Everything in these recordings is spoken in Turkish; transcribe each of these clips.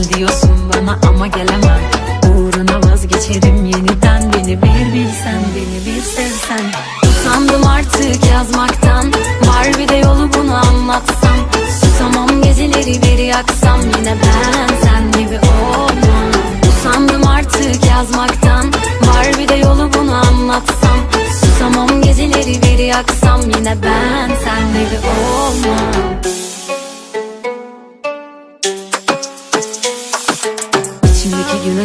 Gel diyorsun bana ama gelemem. Uğruna vazgeçerim yeniden. Beni bir bilsen beni bir sevsen. Usandım artık yazmaktan. Var bir de yolu bunu anlatsam. Susamam geceleri bir yaksam. Yine ben sen gibi olmam. Usandım artık yazmaktan. Var bir de yolu bunu anlatsam. Susamam geceleri bir yaksam. Yine ben sen gibi olmam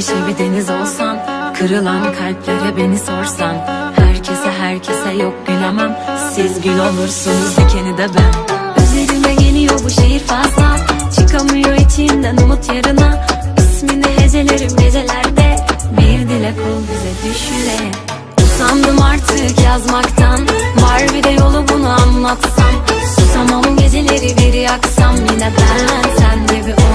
Güneşe bir deniz olsan Kırılan kalplere beni sorsan. Herkese herkese yok gülemem Siz gül olursunuz dikeni de ben. Üzerime geliyor bu şehir fazla Çıkamıyor içimden umut yarına. İsmini hecelerim gecelerde Bir dilek ol bize düşüre Usandım artık yazmaktan Var bir de yolu bunu anlatsam. Susamam geceleri bir yaksam Yine ben sen gibi Usandım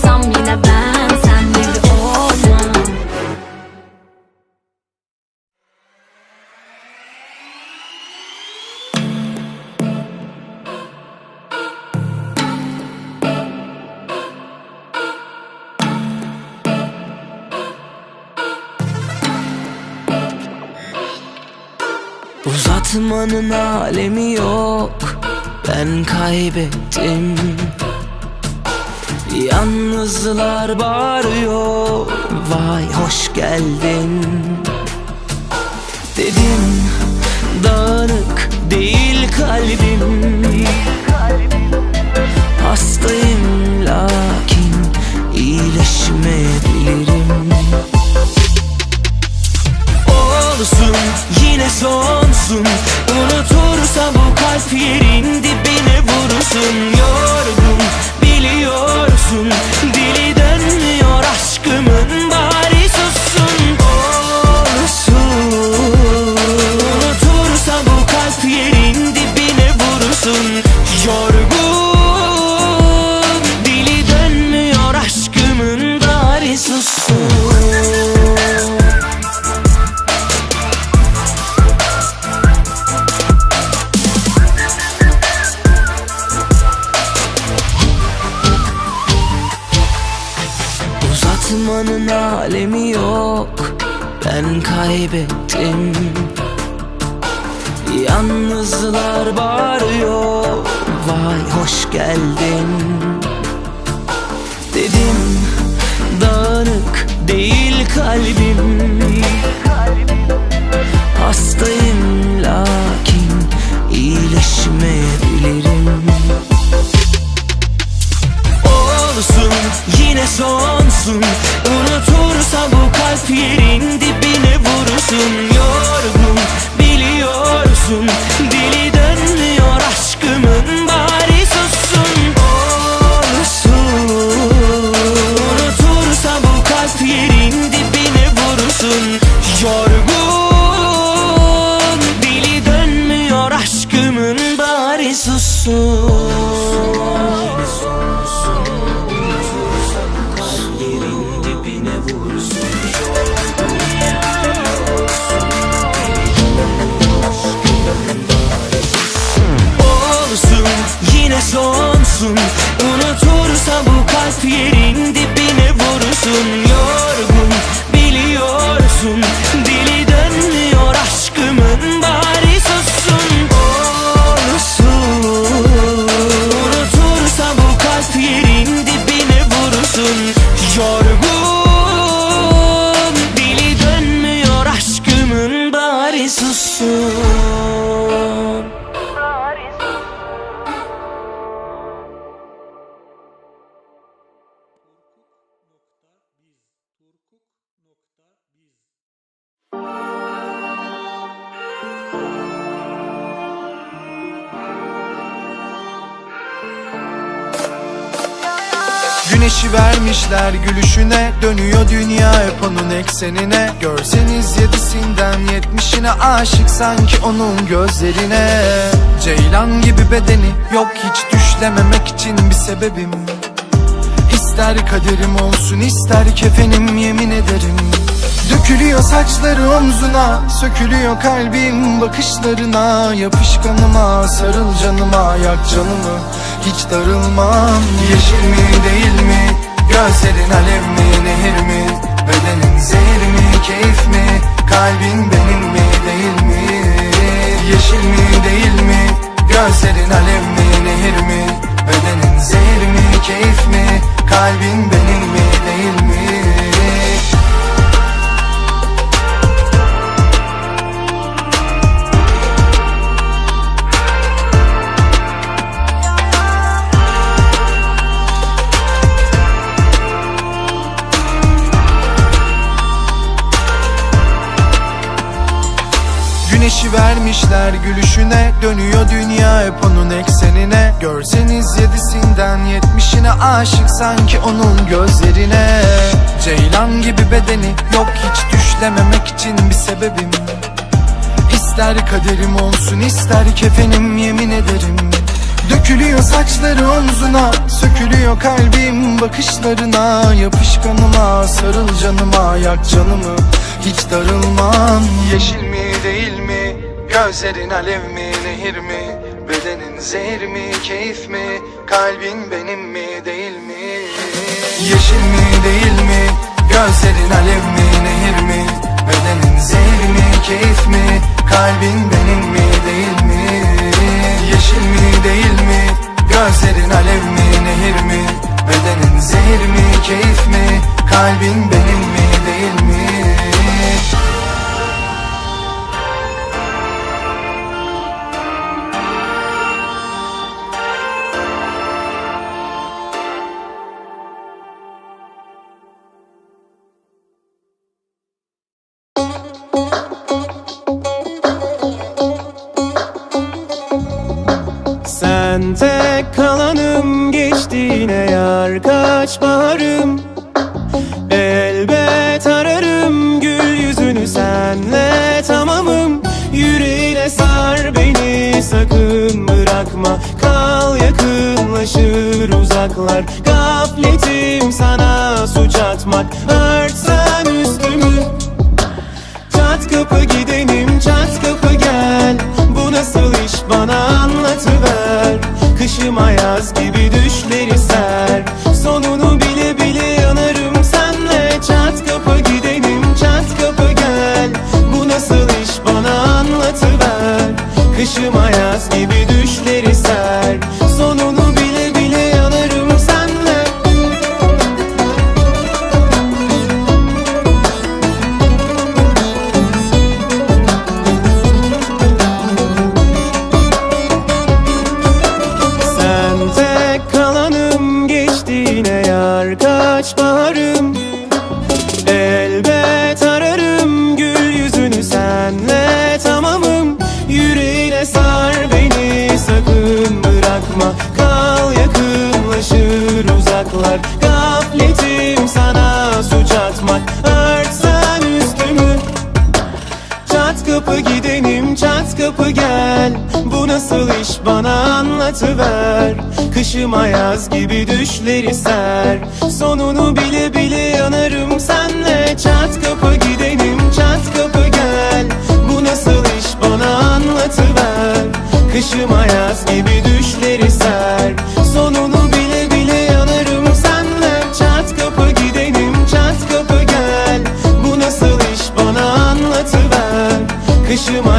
Uzatmanın alemi yok. Ben kaybettim. Yalnızlar bağırıyor. Vay hoş geldin. Dedim dağınık değil kalbim. Hastayım lakin iyileşmeyebilirim olsun Yine sonsun. Unutursa bu kalp yerin dibine vurursun. Yorgun biliyorsun. Dili dönmüyor aşkımın bari sussun. Olsun. Unutursa bu kalp yerin dibine vurursun. Yorgun Dili dönmüyor aşkımın bari sussun Dedim dağınık değil kalbim. Hastayım lakin iyileşmeyebilirim. Olsun Yine sonsun. Unutursa bu kalp yerin dibine vurursun. Yorgun biliyorsun Dili Güneşi vermişler gülüşüne. Dönüyor dünya hep onun eksenine. Görseniz yedisinden yetmişine Aşık sanki onun gözlerine. Ceylan gibi bedeni Yok hiç düşlememek için bir sebebim. İster kaderim olsun ister kefenim yemin ederim Dökülüyor saçları omzuna Sökülüyor kalbim bakışlarına. Yapışkanıma sarıl canıma Yak canımı. Hiç darılmam Yeşil mi değil mi? Gözlerin alev mi nehir mi? Bedenin zehir mi keyif mi? Kalbin benim mi değil mi? Yeşil mi değil mi? Gözlerin alev mi nehir mi? Bedenin zehir mi keyif mi? Kalbin benim mi değil mi vermişler gülüşüne Dönüyor dünya hep onun eksenine. Görseniz yedisinden yetmişine Aşık sanki onun gözlerine. Ceylan gibi bedeni Yok hiç düşlememek için bir sebebim. İster kaderim olsun ister kefenim yemin ederim. Dökülüyor saçları omzuna Sökülüyor kalbim bakışlarına. Yapışkanıma sarıl canıma Yak canımı. Hiç darılmam Yeşil mi değil mi Gözlerin alev mi nehir mi? Bedenin zehir mi keyif mi? Kalbin benim mi değil mi? Yeşil mi değil mi? Gözlerin alev mi nehir mi? Bedenin zehir mi keyif mi? Kalbin benim mi değil mi? Yeşil mi değil mi? Gözlerin alev mi nehir mi? Bedenin zehir mi keyif mi? Kalbin benim mi değil mi yakınlaşır uzaklar. Gafletim sana suç atmak. Örtsen üstümü. Çat kapı gidenim çat kapı gel. Bu nasıl iş? Bana anlatıver. Kışıma yaz gibi düşleri ser. Sonunu bile bile yanarım senle. Çat kapı gidenim çat kapı gel. Bu nasıl iş? Bana anlatıver. Kışıma yaz gibi çat kapı gel Bu nasıl iş bana anlatıver. Kışıma yaz gibi düşleri ser Sonunu bile bile yanarım senle. Çat kapı gidenim çat kapı gel Bu nasıl iş bana anlatıver. Kışıma yaz gibi düşleri ser Sonunu bile bile yanarım senle. Çat kapı gidenim çat kapı gel Bu nasıl iş bana anlatıver. Kışıma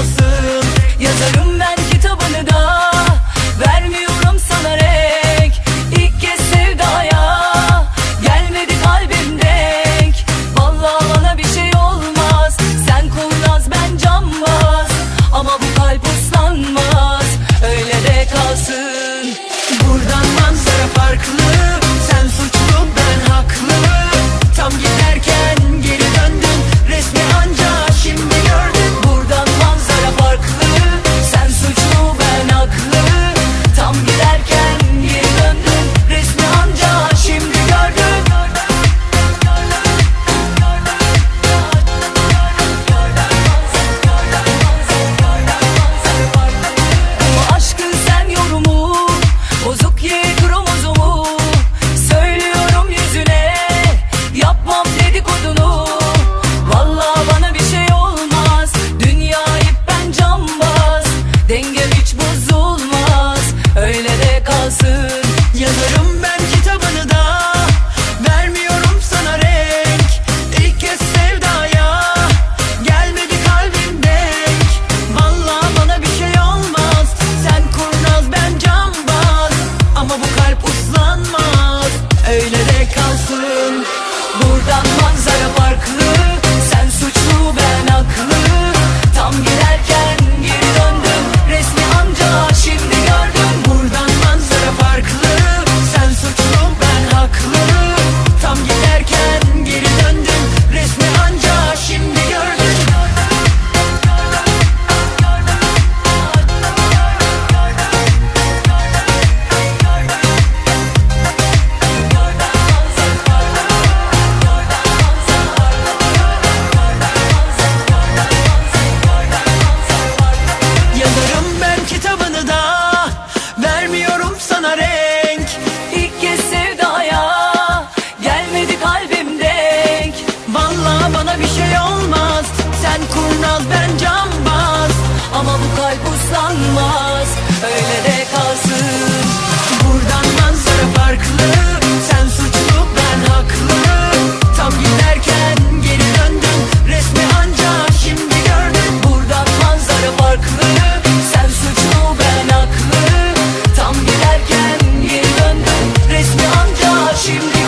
kalsın. Yazarım Şimdi